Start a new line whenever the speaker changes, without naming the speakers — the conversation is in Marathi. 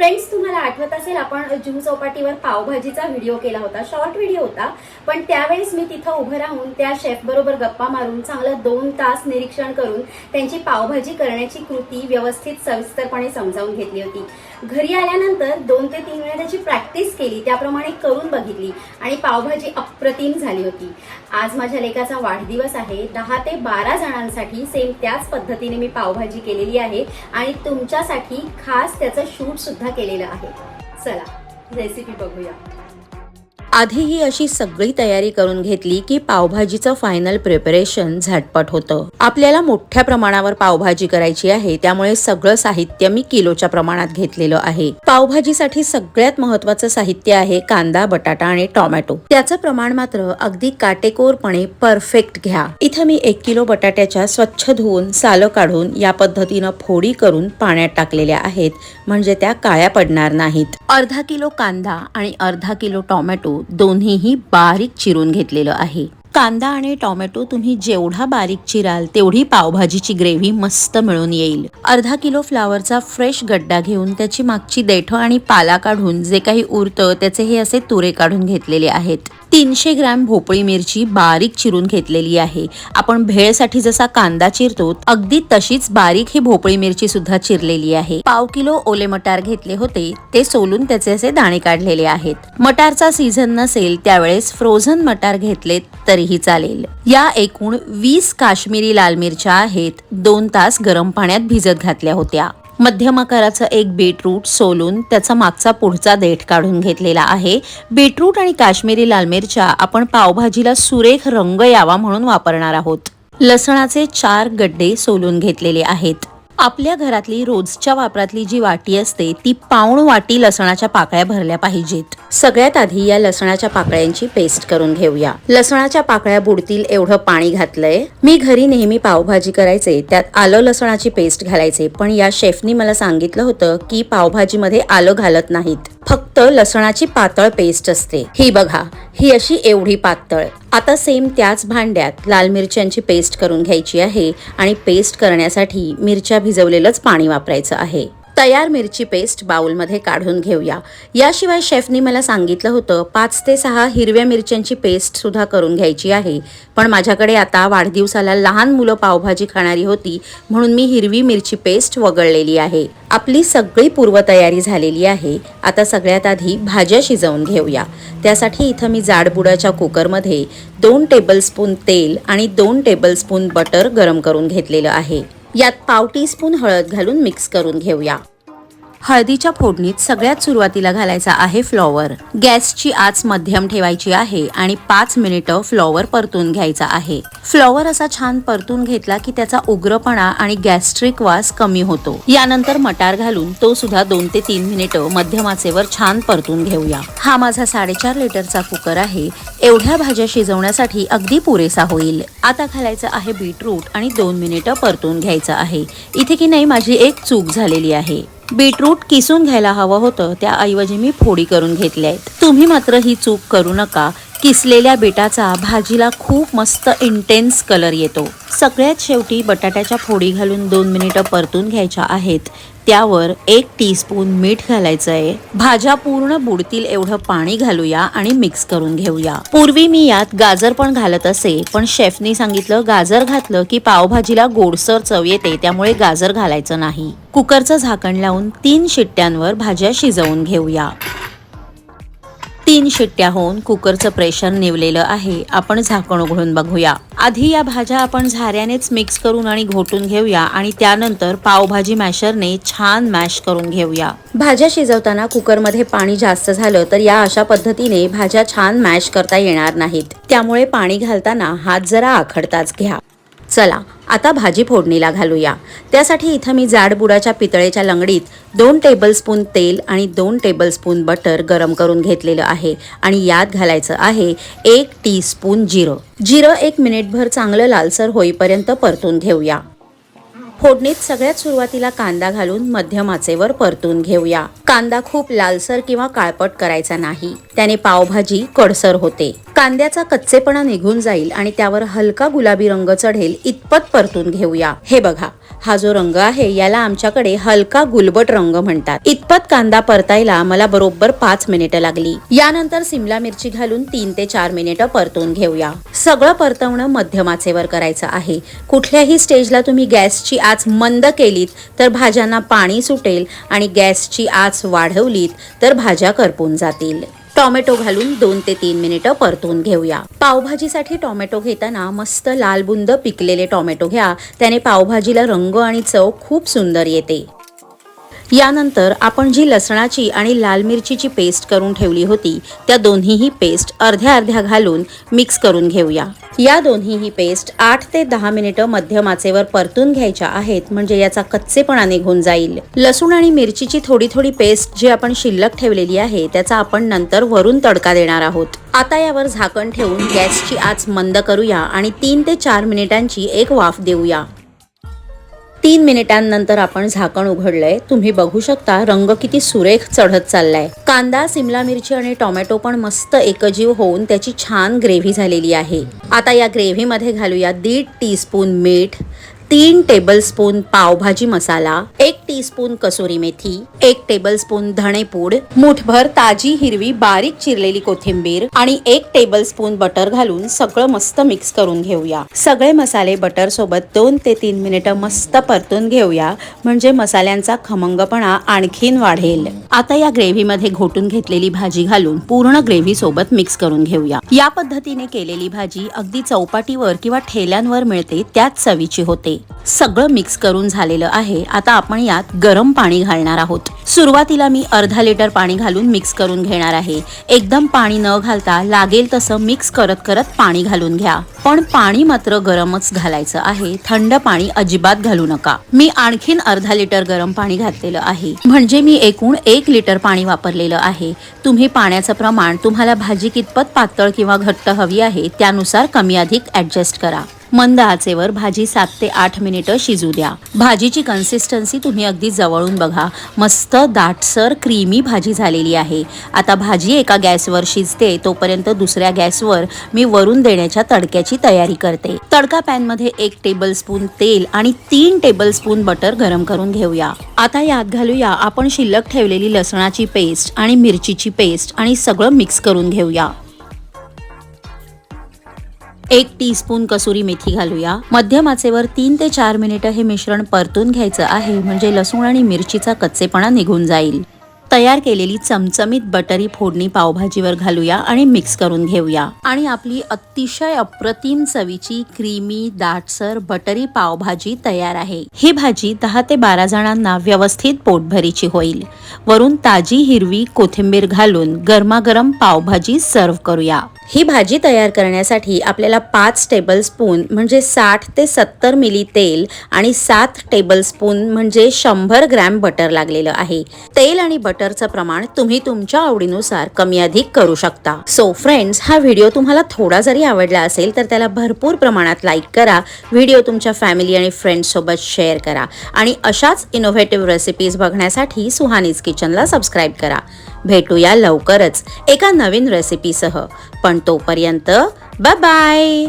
फ्रेंड्स तुम्हाला आठवत असेल आपण जुहू चौपाटीवर पावभाजीचा व्हिडिओ केला होता. शॉर्ट व्हिडिओ होता. पण त्यावेळेस मी तिथं उभं राहून त्या शेफ बरोबर गप्पा मारून चांगलं दोन तास निरीक्षण करून त्यांची पावभाजी करण्याची कृती व्यवस्थित सविस्तरपणे समजावून घेतली होती. घरी आल्यानंतर दोन ते तीन वेळा त्याची प्रॅक्टिस केली. त्याप्रमाणे करून बघितली आणि पावभाजी अप्रतिम झाली होती. आज माझ्या लेखाचा वाढदिवस आहे. दहा ते बारा जणांसाठी सेम त्याच पद्धतीने मी पावभाजी केलेली आहे आणि तुमच्यासाठी खास त्याचं शूट सुद्धा केलेलं आहे. चला रेसिपी बघूया.
आधी ही अशी सगळी तयारी करून घेतली की पावभाजीचं फायनल प्रिपरेशन झटपट होतं. आपल्याला मोठ्या प्रमाणावर पावभाजी करायची आहे त्यामुळे सगळं साहित्य मी किलोच्या प्रमाणात घेतलेलं आहे. पावभाजीसाठी सगळ्यात महत्वाचं साहित्य आहे कांदा बटाटा आणि टोमॅटो. त्याचं प्रमाण मात्र अगदी काटेकोरपणे परफेक्ट घ्या. इथं मी एक किलो बटाट्याच्या स्वच्छ धुवून सालं काढून या पद्धतीनं फोडी करून पाण्यात टाकलेल्या आहेत म्हणजे त्या काळ्या पडणार नाहीत. अर्धा किलो कांदा आणि अर्धा किलो टोमॅटो दोन्हीही बारीक चिरून घेतलेलं आहे. कांदा आणि टोमॅटो तुम्ही जेवढा बारीक चिराल तेवढी पावभाजीची ग्रेव्ही मस्त मिळून येईल. अर्धा किलो फ्लावरचा फ्रेश गड्डा घेऊन त्याची मागची देठ आणि पाला काढून जे काही उरतं त्याचे हे असे तुरे काढून घेतलेले आहेत. तीनशे ग्रॅम भोपळी मिरची बारीक चिरून घेतलेली आहे. आपण भेळसाठी जसा कांदा चिरतो अगदी तशीच बारीक ही भोपळी मिरची सुद्धा चिरलेली आहे. पाव किलो ओले मटार घेतले होते ते सोलून त्याचे असे दाणे काढलेले आहेत. मटारचा सीझन नसेल त्यावेळेस फ्रोझन मटार घेतले तरीही चालेल. या एकूण वीस काश्मीरी लाल मिरच्या आहेत दोन तास गरम पाण्यात भिजत घातल्या होत्या. मध्यम आकाराचं एक बीटरूट सोलून त्याचा मागचा पुढचा देठ काढून घेतलेला आहे. बीटरूट आणि काश्मीरी लाल मिरच्या आपण पावभाजीला सुरेख रंग यावा म्हणून वापरणार आहोत. लसणाचे चार गड्डे सोलून घेतलेले आहेत. आपल्या घरातली रोजच्या वापरातली जी वाटी असते ती पाऊण वाटी लसणाच्या पाकळ्या भरल्या पाहिजेत. सगळ्यात आधी या लसणाच्या पाकळ्यांची पेस्ट करून घेऊया. लसणाच्या पाकळ्या बुडतील एवढं पाणी घातलंय. मी घरी नेहमी पावभाजी करायचे त्यात आलं लसणाची पेस्ट घालायचे पण या शेफनी मला सांगितलं होतं की पावभाजीमध्ये आलं घालत नाहीत. फक्त लसणाची पातळ पेस्ट असते. ही बघा ही अशी एवढी पातळ. आता सेम त्याच भांड्यात लाल मिरच्यांची पेस्ट करून घ्यायची आहे आणि पेस्ट करण्यासाठी मिरच्या भिजवलेलंच पाणी वापरायचं आहे. तयार मिरची पेस्ट बाउलमध्ये काढून घेऊया. याशिवाय शेफनी मला सांगितलं होतं पाच ते सहा हिरव्या मिरच्यांची पेस्ट सुद्धा करून घ्यायची आहे. पण माझ्याकडे आता वाढदिवसाला लहान मुलं पावभाजी खाणारी होती म्हणून मी हिरवी मिरची पेस्ट वगळलेली आहे. आपली सगळी पूर्वतयारी झालेली आहे. आता सगळ्यात आधी भाज्या शिजवून घेऊया. त्यासाठी इथं मी जाडबुडाच्या कुकरमध्ये दोन टेबलस्पून तेल आणि दोन टेबलस्पून बटर गरम करून घेतलेलं आहे. यात पाव टीस्पून हळद घालून मिक्स करून घेऊया. हळदीच्या फोडणीत सगळ्यात सुरुवातीला घालायचा आहे फ्लॉवर. गॅसची आच मध्यम ठेवायची आहे आणि पाच मिनिटं फ्लॉवर परतून घ्यायचा आहे. फ्लॉवर असा छान परतून घेतला की त्याचा उग्रपणा आणि गॅस्ट्रिक वास कमी होतो. यानंतर मटार घालून तो सुद्धा दोन ते तीन मिनिटं मध्यमाचेवर छान परतून घेऊया. हा माझा साडेचार लिटरचा कुकर आहे. एवढ्या भाज्या शिजवण्यासाठी अगदी पुरेसा होईल. आता घालायचं आहे बीटरूट आणि दोन मिनिटं परतून घ्यायचं आहे. इथे की नाही माझी एक चूक झालेली आहे. बीटरूट किसून घ्यायला हवं होतं त्याऐवजी मी फोडी करून घेतल्या आहेत. तुम्ही मात्र ही चूक करू नका. किसलेल्या बीटाचा भाजीला खूप मस्त इंटेन्स कलर येतो. सगळ्यात शेवटी बटाट्याच्या फोडी घालून दोन मिनिटं परतून घ्यायच्या आहेत. त्यावर एक टीस्पून मीठ घालायचं आहे. भाज्या पूर्ण बुडतील एवढं पाणी घालूया आणि मिक्स करून घेऊया. पूर्वी मी यात गाजर पण घालत असे पण शेफनी सांगितलं गाजर घातलं की पावभाजीला गोडसर चव येते त्यामुळे गाजर घालायचं नाही. कुकरचं झाकण लावून तीन शिट्ट्यांवर भाज्या शिजवून घेऊया. तीन शिट्ट्या होऊन कुकरचं प्रेशर निवलेलं आहे. आपण झाकण उघडून बघूया. आधी या भाज्या आपण झाऱ्यानेच मिक्स करून आणि घोटून घेऊया आणि त्यानंतर पावभाजी मॅशरने छान मॅश करून घेऊया. भाज्या शिजवताना कुकरमध्ये पाणी जास्त झालं तर या अशा पद्धतीने भाज्या छान मॅश करता येणार नाहीत. त्यामुळे पाणी घालताना हात जरा आखडताच घ्या. चला आता भाजी फोडणीला घालूया. त्यासाठी इथं मी जाडबुडाच्या पितळेच्या लंगडीत दोन टेबलस्पून तेल आणि दोन टेबलस्पून बटर गरम करून घेतलेलं आहे आणि यात घालायचं आहे एक टीस्पून जिरं. जिरं एक मिनिटभर चांगलं लालसर होईपर्यंत परतून घेऊया. फोडणीत सगळ्यात सुरुवातीला कांदा घालून मध्यम आचेवर परतून घेऊया. कांदा खूप लालसर किंवा काळपट करायचा नाही. त्याने पावभाजी कडसर होते. कांद्याचा कच्चेपणा निघून जाईल आणि त्यावर हलका गुलाबी रंग चढेल इतपत परतून घेऊया. हे बघा. हा जो रंग आहे याला आमच्याकडे हलका गुलबट रंग म्हणतात. इतपत कांदा परतायला मला बरोबर पाच मिनिटं लागली. यानंतर सिमला मिरची घालून तीन ते चार मिनिटं परतून घेऊया. सगळं परतवणं मध्यमाचेवर करायचं आहे. कुठल्याही स्टेजला तुम्ही गॅसची आच मंद केलीत तर भाज्यांना पाणी सुटेल आणि गॅसची आच वाढवलीत तर भाज्या करपून जातील. टोमॅटो घालून दोन ते तीन मिनिटं परतून घेऊया. पावभाजीसाठी टोमॅटो घेताना मस्त लाल बुंद पिकलेले टोमॅटो घ्या. त्याने पावभाजीला रंग आणि चव खूप सुंदर येते. यानंतर आपण जी लसणाची आणि लाल मिरचीची पेस्ट करून ठेवली होती त्या दोन्हीही पेस्ट अर्ध्या अर्ध्या घालून मिक्स करून घेऊया. या दोन्हीही पेस्ट आठ ते दहा मिनिटं मध्यमाचेवर परतून घ्यायच्या आहेत म्हणजे याचा कच्चेपणा निघून जाईल. लसूण आणि मिरचीची थोडी थोडी पेस्ट जी आपण शिल्लक ठेवलेली आहे त्याचा आपण नंतर वरून तडका देणार आहोत. आता यावर झाकण ठेवून गॅसची आच मंद करूया आणि तीन ते चार मिनिटांची एक वाफ देऊया. तीन मिनिटांनंतर आपण झाकण उघडलंय. तुम्ही बघू शकता रंग किती सुरेख चढत चाललाय. कांदा सिमला मिरची आणि टोमॅटो पण मस्त एकजीव होऊन त्याची छान ग्रेव्ही झालेली आहे. आता या ग्रेव्हीमध्ये घालूया दीड टीस्पून मीठ तीन टेबलस्पून पावभाजी मसाला एक टीस्पून कसुरी मेथी एक टेबलस्पून धणेपूड मुठभर ताजी हिरवी बारीक चिरलेली कोथिंबीर आणि एक टेबलस्पून बटर घालून सगळं मस्त मिक्स करून घेऊया. सगळे मसाले बटर सोबत दोन ते तीन मिनिटं मस्त परतून घेऊया. म्हणजे मसाल्यांचा खमंगपणा आणखीन वाढेल. आता या ग्रेव्हीमध्ये घोटून घेतलेली भाजी घालून पूर्ण ग्रेव्ही सोबत मिक्स करून घेऊया. या पद्धतीने केलेली भाजी अगदी चौपाटीवर किंवा ठेल्यांवर मिळते त्याच चवीची होते. सगळं मिक्स करून झालेलं आहे. आता आपण यात गरम पाणी घालणार आहोत. सुरुवातीला मी अर्धा लिटर पाणी घालून मिक्स करून घेणार आहे. एकदम पाणी न घालता लागेल तसं मिक्स करत करत पाणी घालून घ्या. पण पाणी मात्र गरमच घालायचं आहे. थंड पाणी अजिबात घालू नका. मी आणखीन अर्धा लिटर गरम पाणी घातलेलं आहे. म्हणजे मी एकूण एक लिटर पाणी वापरलेलं आहे. तुम्ही पाण्याचं प्रमाण तुम्हाला भाजी कितपत पातळ किंवा घट्ट हवी आहे त्यानुसार कमी अधिक ऍडजस्ट करा. मंद आचेवर भाजी सात ते आठ मिनिटं शिजू द्या. भाजीची कन्सिस्टन्सी तुम्ही अगदी जवळून बघा. मस्त दाटसर क्रीमी भाजी झालेली आहे. आता भाजी एका गॅसवर शिजते तोपर्यंत दुसऱ्या गॅसवर मी वरून देण्याच्या तडक्याची तयारी करते. तडका पॅनमध्ये एक टेबलस्पून तेल आणि तीन टेबलस्पून बटर गरम करून घेऊया. आता यात घालूया आपण शिल्लक ठेवलेली लसणाची पेस्ट आणि मिरचीची पेस्ट आणि सगळं मिक्स करून घेऊया. एक टीस्पून कसुरी मेथी घालूया. मध्यम आचेवर तीन ते चार मिनिटं हे मिश्रण परतून घ्यायचं आहे. म्हणजे लसूण आणि मिरचीचा कच्चेपणा निघून जाईल. तयार केलेली चमचमीत बटरी फोडणी पावभाजीवर घालूया आणि मिक्स करून घेऊया. आणि आपली अतिशय अप्रतिम चवीची क्रीमी दाटसर बटरी पावभाजी तयार आहे. ही भाजी दहा ते बारा जणांना व्यवस्थित पोटभरीची होईल. वरून ताजी हिरवी कोथिंबीर घालून गरमागरम पावभाजी सर्व करूया. ही भाजी तयार करण्यासाठी आपल्याला पाच टेबलस्पून म्हणजे साठ ते सत्तर मिली तेल आणि सात टेबलस्पून म्हणजे शंभर ग्रॅम बटर लागलेलं आहे. तेल आणि बटर बटरचं प्रमाण तुम्ही तुमच्या आवडीनुसार कमी अधिक करू शकता. सो फ्रेंड्स हा व्हिडिओ तुम्हाला थोडा जरी आवडला असेल तर त्याला भरपूर प्रमाणात लाईक करा. व्हिडिओ तुमच्या फॅमिली आणि फ्रेंड्स सोबत शेअर करा. आणि अशाच इनोव्हेटिव्ह रेसिपीज बघण्यासाठी सुहानीज किचनला सबस्क्राईब करा. भेटूया लवकरच एका नवीन रेसिपीसह पण तोपर्यंत बाय बाय